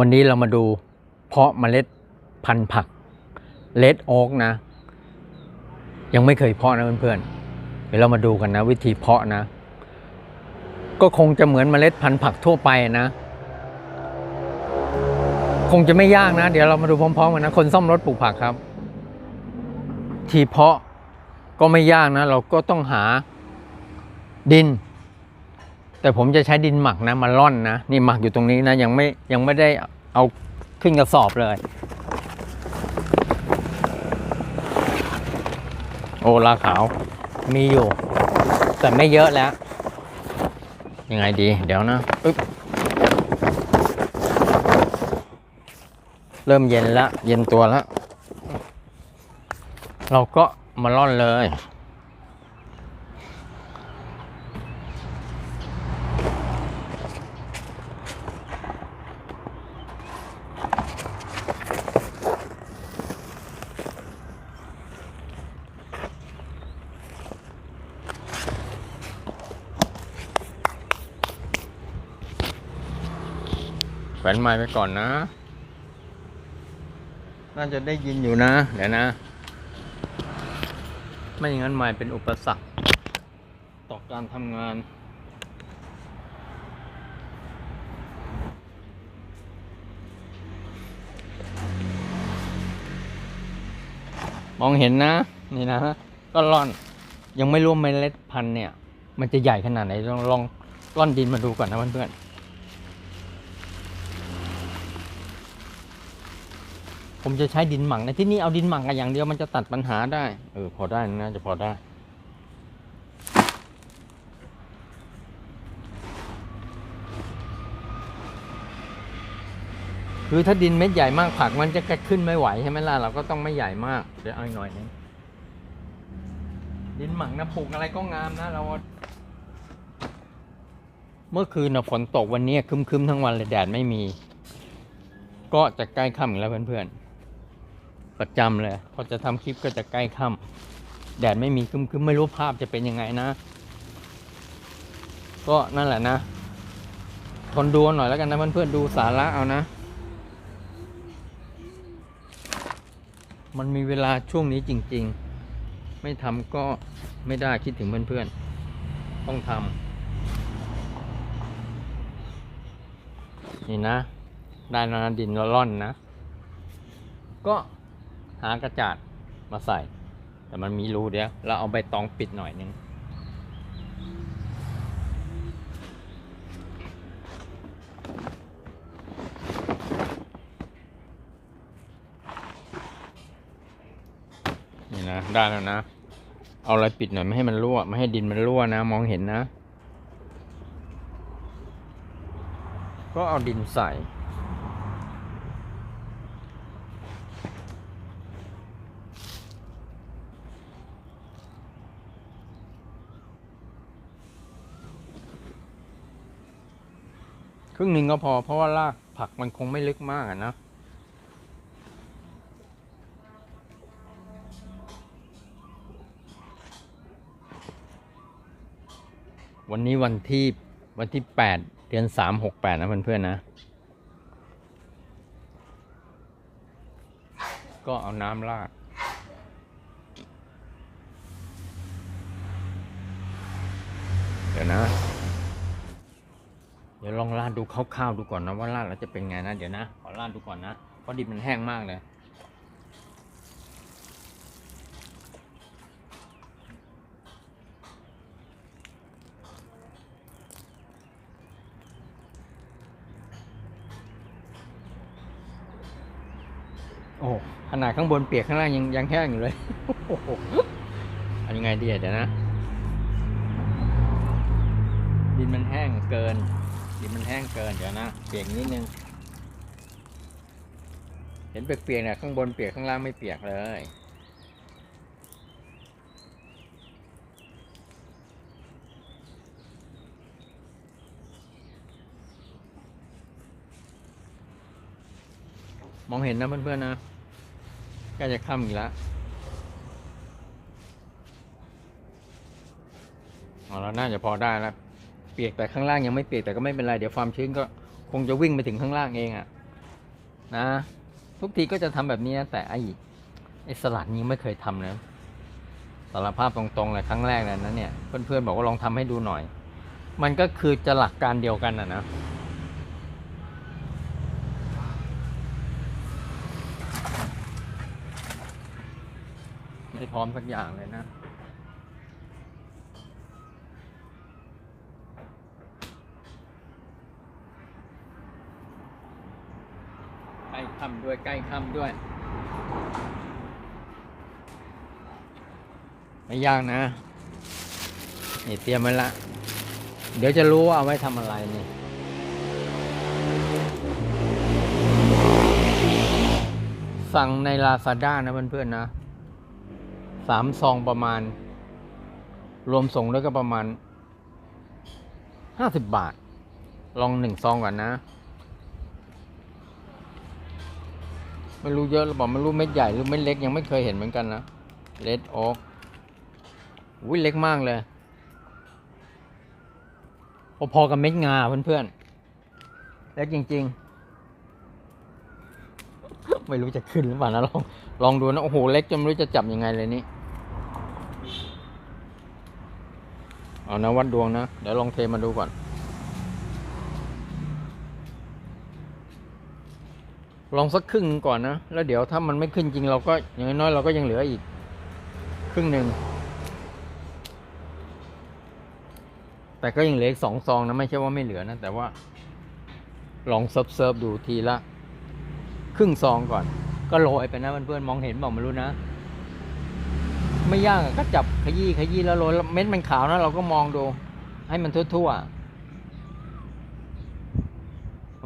วันนี้เรามาดูเพาะเมล็ดพันธุ์ผักเลดโอ๊กนะ ยังไม่เคยเพาะนะเพื่อนๆเดี๋ยวเรามาดูกันนะ วิธีเพาะนะ ก็คงจะเหมือนเมล็ดพันธุ์ผักทั่วไปนะ คงจะไม่ยากนะ เดี๋ยวเรามาดูพร้อมๆกันนะ คนซ่อมรถปลูกผักครับ ที่เพาะก็ไม่ยากนะ เราก็ต้องหาดิน แต่ผมจะใช้ดินหมักนะมาล่อนนะนี่หมักอยู่ตรงนี้นะยังไม่ยังไม่ได้เอาขึ้นกระสอบเลย โอลาขาวมีอยู่ แต่ไม่เยอะแล้ว ยังไงดี เดี๋ยวนะอึ๊บเริ่มเย็นแล้เย็นตัวแล้วเราก็มาล่อนเลย ขวนไม้ไปก่อนนะ น่าจะได้ยินอยู่นะ เดี๋ยวนะ ไม่อย่างนั้นไม้เป็นอุปสรรค ต่อการทำงาน มองเห็นนะ นี่นะ ก็ร่อน ยังไม่รู้เมล็ดพันธุ์เนี่ย มันจะใหญ่ขนาดไหน ลองลองร่อนดินมาดูก่อนนะเพื่อนๆ ผมจะใช้ดินหมักในะที่นี่เอาดินหมักกันอย่างเดียวมันจะตัดปัญหาได้ เออ พอได้นะจะพอได้ คือถ้าดินเม็ดใหญ่มากผักมันจะขึ้นไม่ไหวใช่ไหมล่ะเราก็ต้องไม่ใหญ่มากเดี๋ยวเอาหน่อยนึงดินหมักนะปลูกอะไรก็งามนะเรา เมื่อคืนนะฝนตกวันนี้คึมๆทั้งวันเลยแดดไม่มี ก็จะใกล้ค่ำแล้วเพื่อนๆ ประจำเลย พอจะทำคลิปก็จะใกล้ค่ำแดดไม่มีครึมไม่รู้ภาพจะเป็นยังไงนะ ก็นั่นแหละนะ ทนดูหน่อยแล้วกันนะเพื่อนๆดูสาระเอานะ มันมีเวลาช่วงนี้จริง ๆ ไม่ทำก็ไม่ได้คิดถึงเพื่อนๆ ต้องทำนี่นะ ได้นะดินร่อนนะ ก็ หากระจาดมาใส่ แต่มันมีรูเดียวเราเอาใบตองปิดหน่อยนึงนี่นะได้แล้วนะ เอาอะไรปิดหน่อยไม่ให้มันรั่วไม่ให้ดินมันรั่วนะ มองเห็นนะ ก็เอาดินใส่ ครึ่งหนึ่งก็พอเพราะว่ารากผักมันคงไม่ลึกมากนะวันนี้วันที่วันที่แปดเดือนสามหกแปดนะเพื่อนๆนะ ก็เอาน้ำราดเดี๋ยวนะ เดี๋ยวลองราดดูคร่าวๆดูก่อนนะว่าราดแล้วจะเป็นไงนะ เดี๋ยวนะ ขอราดดูก่อนนะ เพราะดินมันแห้งมากเลยโอ้ขนาดข้างบนเปียกข้างล่างยังยังแห้งอยู่เลยอ้โหเอายังไงดีอะเดี๋ยวนะ ดินมันแห้งเกิน ดินมันแห้งเกินเดี๋ยวนะเปียกนิดนึง เห็นเปียกๆเนี่ยข้างบนเปียกข้างล่างไม่เปียกเลยมองเห็นนะเพื่อนๆนะใกล้จะค่ำอีกแล้วเอาแล้วน่าจะพอได้แล้ว เปียกแต่ข้างล่างยังไม่เปียกแต่ก็ไม่เป็นไรเดี๋ยวความชื้นก็คงจะวิ่งไปถึงข้างล่างเองอะ่ะนะ ทุกทีก็จะทำแบบนี้นะแต่ไอ้ไอ้สลัดนี้ไม่เคยทำนะสารภาพตรงๆเลยครั้งแรกเลยนะเนี่ยเพื่อนๆบอกว่าลองทำให้ดูหน่อย มันก็คือจะหลักการเดียวกันนะนะไม่พร้อมสักอย่างเลยนะ ใกล้ค่ำ ด้วยใกล้ค่ำด้วย ไม่ยากนะ นี่เตรียมไว้ละ เดี๋ยวจะรู้ว่าเอาไว้ทำอะไรนี่สั่งในลาซาด้านะเพื่อนๆนะสามซองประมาณ รวมส่งแล้วยก็ประมาณห้าสิบบาท ลองหนึ่งซองก่อนนะ ไม่รู้เยอะหรือเปล่าไม่รู้เม็ดใหญ่หรือเม็ดเล็กยังไม่เคยเห็นเหมือนกันนะเลดโอ๊กอุ้ยเล็กมากเลยพอๆกับเม็ดงาเพื่อนๆเล็กจริง ๆ ไม่รู้จะขึ้นหรือเปล่านะลองลองดูนะโอ้โหเล็กจนไม่รู้จะจับยังไงเลยนี่เอานะวัดดวงนะ เดี๋ยวลองเทมาดูก่อน ลองสักครึ่งนึงก่อนนะ แล้วเดี๋ยวถ้ามันไม่ขึ้นจริงเราก็อย่างน้อยเราก็ยังเหลืออีก ครึ่งหนึ่ง แต่ก็ยังเหลืออีกสองซองนะไม่ใช่ว่าไม่เหลือนะ แต่ว่า ลองเซิร์ฟเซิร์ฟดูทีละ ครึ่งซองก่อน ก็โรยไปนะเพื่อนๆมองเห็นบอกไม่รู้นะ ไม่ยากก็จับขยี้ขยี้แล้วโรยเม็ดมันขาวนะเราก็มองดู ให้มันทั่วๆ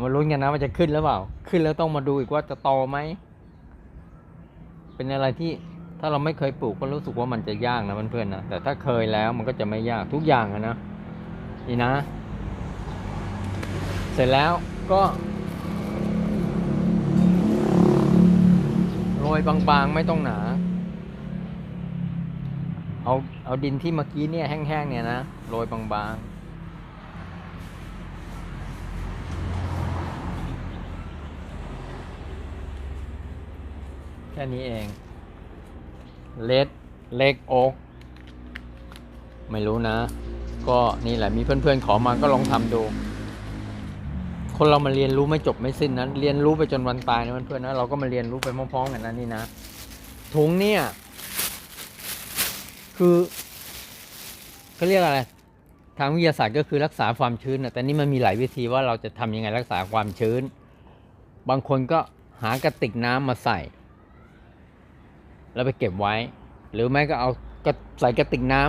มาลุ้นกันนะว่าจะขึ้นหรือเปล่า ขึ้นแล้วต้องมาดูอีกว่าจะโตไหม เป็นอะไรที่ถ้าเราไม่เคยปลูกก็รู้สึกว่ามันจะยากนะเพื่อนๆนะ แต่ถ้าเคยแล้วมันก็จะไม่ยากทุกอย่างนะนี่นะ เสร็จแล้วก็โรยบางๆไม่ต้องหนา เอาเอาดินที่เมื่อกี้เนี่ยแห้งๆเนี่ยนะโรยบางๆ ค่นี้เองเลดเล็กโอ๊กไม่รู้นะ ก็นี่แหละมีเพื่อนๆขอมาก็ลองทำดู คนเรามาเรียนรู้ไม่จบไม่สิ้นนะเรียนรู้ไปจนวันตายนะเพื่อนๆนะเราก็มาเรียนรู้ไปพร้อมๆกันนะนี่นะถุงเนี่ย คือเขาเรียกอะไรทางวิทยาศาสตร์ก็คือรักษาความชื้นนะแต่นี่มันมีหลายวิธีว่าเราจะทำยังไงรักษาความชื้น บางคนก็หากระติกน้ำมาใส่ แล้วไปเก็บไว้ หรือไม่ก็เอากระใส่กระติกน้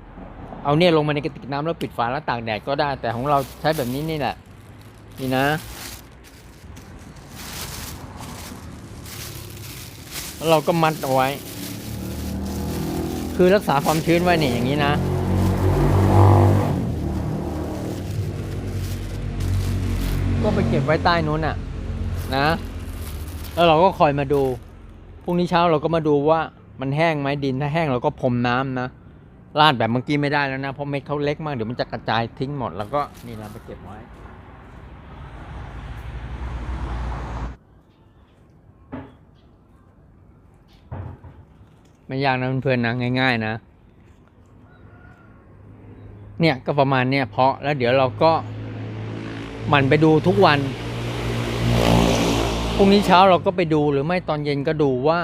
ำเอาเนี่ยลงมาในกระติกน้ำแล้วปิดฝาแล้วตากแดดก็ได้ แต่ของเราใช้แบบนี้นี่แหละ นี่นะ แล้วเราก็มัดเอาไว้ คือรักษาความชื้นไว้เนี่ยอย่างนี้นะก็ไปเก็บไว้ใต้นู้นน่ะ นะ แล้วเราก็คอยมาดู พรุ่งนี้เช้าเราก็มาดูว่ามันแห้งไหมดินถ้าแห้งเราก็พรมน้ำนะลาดแบบเมื่อกี้ไม่ได้แล้วนะเพราะเม็ดเขาเล็กมากเดี๋ยวมันจะกระจายทิ้งหมดแล้วก็นี่เราไปเก็บไว้ไม่ยากนะเพื่อนๆนะง่าย ๆ นะ เนี่ยก็ประมาณเนี่ยเพาะแล้วเดี๋ยวเราก็หมันไปดูทุกวัน พรุ่งนี้เช้าเราก็ไปดูหรือไม่ตอนเย็นก็ดูว่า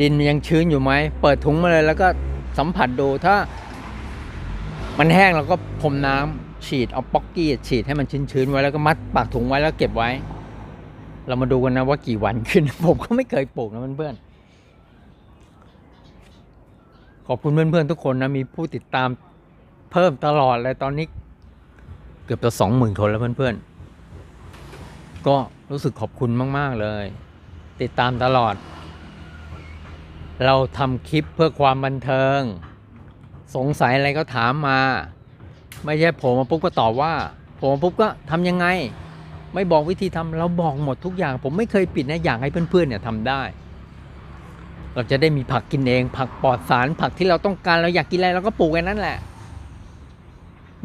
ดินยังชื้นอยู่ไหม เปิดถุงมาเลยแล้วก็สัมผัสดูถ้า มันแห้งเราก็พรมน้ำฉีดเอาป๊อกกี้ฉีดให้มันชื้นๆไว้แล้วก็มัดปากถุงไว้แล้วเก็บไว้ เรามาดูกันนะว่ากี่วันขึ้น ผมก็ไม่เคยปลูกนะเพื่อนๆขอบคุณเพื่อนๆทุกคนนะมีผู้ติดตามเพิ่มตลอดเลยตอนนี้ เกือบจะสองหมื่นคนแล้วเพื่อนๆ ก็รู้สึกขอบคุณมาก ๆ เลย ติดตามตลอด เราทำคลิปเพื่อความบันเทิง สงสัยอะไรก็ถามมา ไม่ใช่ผมมาปุ๊บก็ตอบว่า ผมมาปุ๊บก็ทำยังไง ไม่บอกวิธีทำเราบอกหมดทุกอย่าง ผมไม่เคยปิดนะอยากให้เพื่อนๆเนี่ยทำได้ เราจะได้มีผักกินเอง ผักปลอดสารผักที่เราต้องการเราอยากกินอะไรเราก็ปลูกกันนั่นแหละ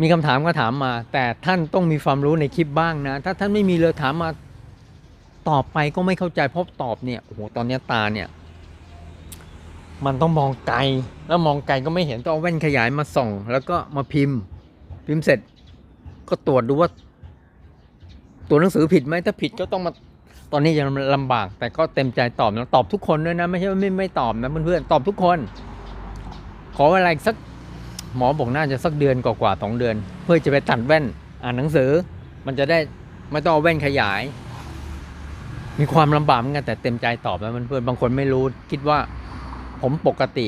มีคำถามก็ถามมา แต่ท่านต้องมีความรู้ในคลิปบ้างนะ ถ้าท่านไม่มีเลยถามมาตอบไปก็ไม่เข้าใจเพราะตอบเนี่ยโอ้โหตอนนี้ตาเนี่ย มันต้องมองไกล แล้วมองไกลก็ไม่เห็นต้องเอาแว่นขยายมาส่อง แล้วก็มาพิมพ์ พิมพ์เสร็จ ก็ตรวจดูว่า ตัวหนังสือผิดไหมถ้าผิดก็ต้องมาตอนนี้ยังลำบาก แต่ก็เต็มใจตอบนะตอบทุกคนด้วยนะ ไม่ใช่ว่าไม่ไม่ตอบนะเพื่อนๆตอบทุกคน ขอเวลาอีกสัก หมอบอกน่าจะสักเดือนกว่าๆสองเดือน เพื่อจะไปตัดแว่นอ่านหนังสือ มันจะได้ไม่ต้องเอาแว่นขยาย มีความลำบากเหมือนกันแต่เต็มใจตอบนะเพื่อนบางคนไม่รู้ คิดว่าผมปกติ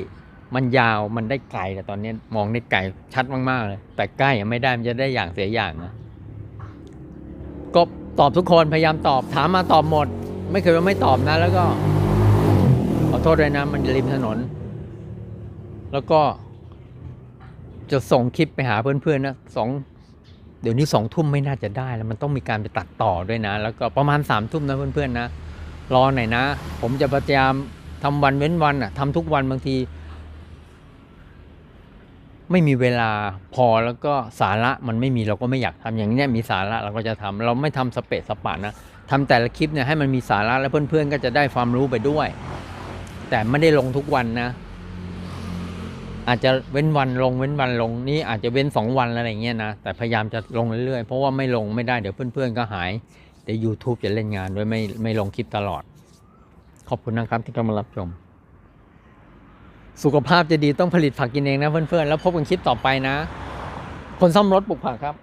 มันยาวมันได้ไกลแต่ตอนนี้มองได้ไกลชัดมากๆเลย แต่ใกล้ยังไม่ได้มันจะได้อย่างเสียอย่างนะก็ตอบทุกคนพยายามตอบถามมาตอบหมด ไม่เคยว่าไม่ตอบนะ แล้วก็ขอโทษด้วยนะมันริมถนน แล้วก็ จะส่งคลิปไปหาเพื่อนๆนะสองเดี๋ยวนี้สองทุ่มไม่น่าจะได้แล้วมันต้องมีการไปตัดต่อด้วยนะ แล้วก็ประมาณสามทุ่มนะเพื่อนๆนะรอหน่อยนะ ผมจะพยายามทำวันเว้นวันอะทำทุกวันบางที ไม่มีเวลาพอแล้วก็สาระมันไม่มีเราก็ไม่อยากทำอย่างเนี้ยมีสาระเราก็จะทำเราไม่ทำสเปะสปะนะทำแต่ละคลิปเนี่ยให้มันมีสาระแล้วเพื่อนๆก็จะได้ความรู้ไปด้วย แต่ไม่ได้ลงทุกวันนะ อาจจะเว้นวันลงเว้นวันลงนี่อาจจะเว้นสองวันอะไรเงี้ยนะ แต่พยายามจะลงเรื่อยๆ เพราะว่าไม่ลงไม่ได้เดี๋ยวเพื่อนๆก็หายเดี๋ยว YouTube จะเล่นงานด้วยไม่ไม่ลงคลิปตลอด ขอบคุณนะครับที่เข้ามารับชม สุขภาพจะดีต้องผลิตผักกินเองนะเพื่อนๆ แล้วพบกันคลิปต่อไปนะ คนซ่อมรถปลูกผักครับ